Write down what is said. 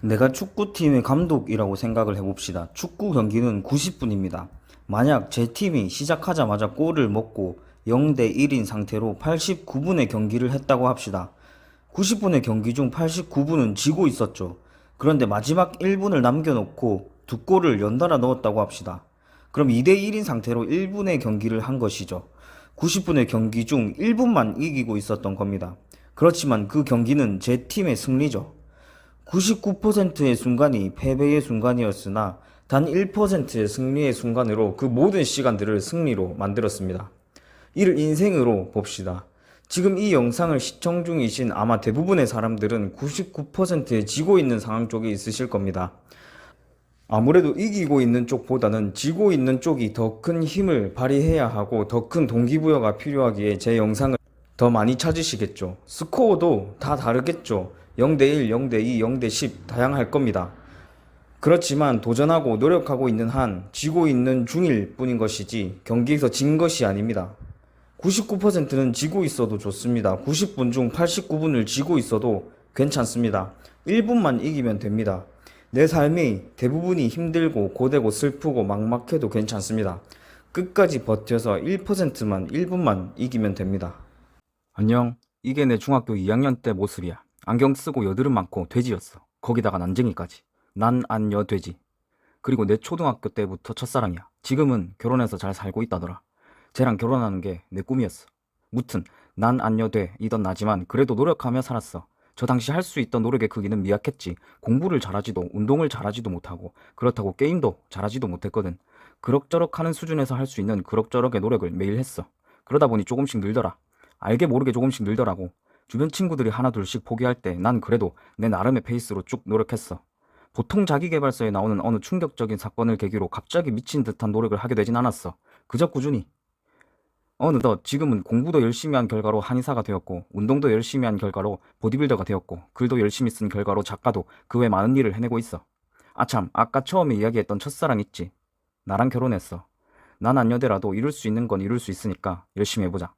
내가 축구팀의 감독이라고 생각을 해봅시다. 축구 경기는 90분입니다. 만약 제 팀이 시작하자마자 골을 먹고 0대 1인 상태로 89분의 경기를 했다고 합시다. 90분의 경기 중 89분은 지고 있었죠. 그런데 마지막 1분을 남겨놓고 두 골을 연달아 넣었다고 합시다. 그럼 2대 1인 상태로 1분의 경기를 한 것이죠. 90분의 경기 중 1분만 이기고 있었던 겁니다. 그렇지만 그 경기는 제 팀의 승리죠. 99%의 순간이 패배의 순간이었으나 단 1%의 승리의 순간으로 그 모든 시간들을 승리로 만들었습니다. 이를 인생으로 봅시다. 지금 이 영상을 시청 중이신 아마 대부분의 사람들은 99%의 지고 있는 상황 쪽에 있으실 겁니다. 아무래도 이기고 있는 쪽보다는 지고 있는 쪽이 더 큰 힘을 발휘해야 하고 더 큰 동기부여가 필요하기에 제 영상을 더 많이 찾으시겠죠. 스코어도 다 다르겠죠. 0대1, 0대2, 0대10 다양할 겁니다. 그렇지만 도전하고 노력하고 있는 한 지고 있는 중일 뿐인 것이지 경기에서 진 것이 아닙니다. 99%는 지고 있어도 좋습니다. 90분 중 89분을 지고 있어도 괜찮습니다. 1분만 이기면 됩니다. 내 삶이 대부분이 힘들고 고되고 슬프고 막막해도 괜찮습니다. 끝까지 버텨서 1%만 1분만 이기면 됩니다. 안녕. 이게 내 중학교 2학년 때 모습이야. 안경 쓰고 여드름 많고 돼지였어. 거기다가 난쟁이까지. 난 안 여 돼지. 그리고 내 초등학교 때부터 첫사랑이야. 지금은 결혼해서 잘 살고 있다더라. 쟤랑 결혼하는 게 내 꿈이었어. 무튼 난 안 여 돼 이던 나지만 그래도 노력하며 살았어. 저 당시 할 수 있던 노력의 크기는 미약했지. 공부를 잘하지도 운동을 잘하지도 못하고 그렇다고 게임도 잘하지도 못했거든. 그럭저럭 하는 수준에서 할 수 있는 그럭저럭의 노력을 매일 했어. 그러다 보니 조금씩 늘더라. 알게 모르게 조금씩 늘더라고. 주변 친구들이 하나 둘씩 포기할 때 난 그래도 내 나름의 페이스로 쭉 노력했어. 보통 자기계발서에 나오는 어느 충격적인 사건을 계기로 갑자기 미친 듯한 노력을 하게 되진 않았어. 그저 꾸준히. 어느덧 지금은 공부도 열심히 한 결과로 한의사가 되었고 운동도 열심히 한 결과로 보디빌더가 되었고 글도 열심히 쓴 결과로 작가도 그 외 많은 일을 해내고 있어. 아참 아까 처음에 이야기했던 첫사랑 있지. 나랑 결혼했어. 난 안여대라도 이룰 수 있는 건 이룰 수 있으니까 열심히 해보자.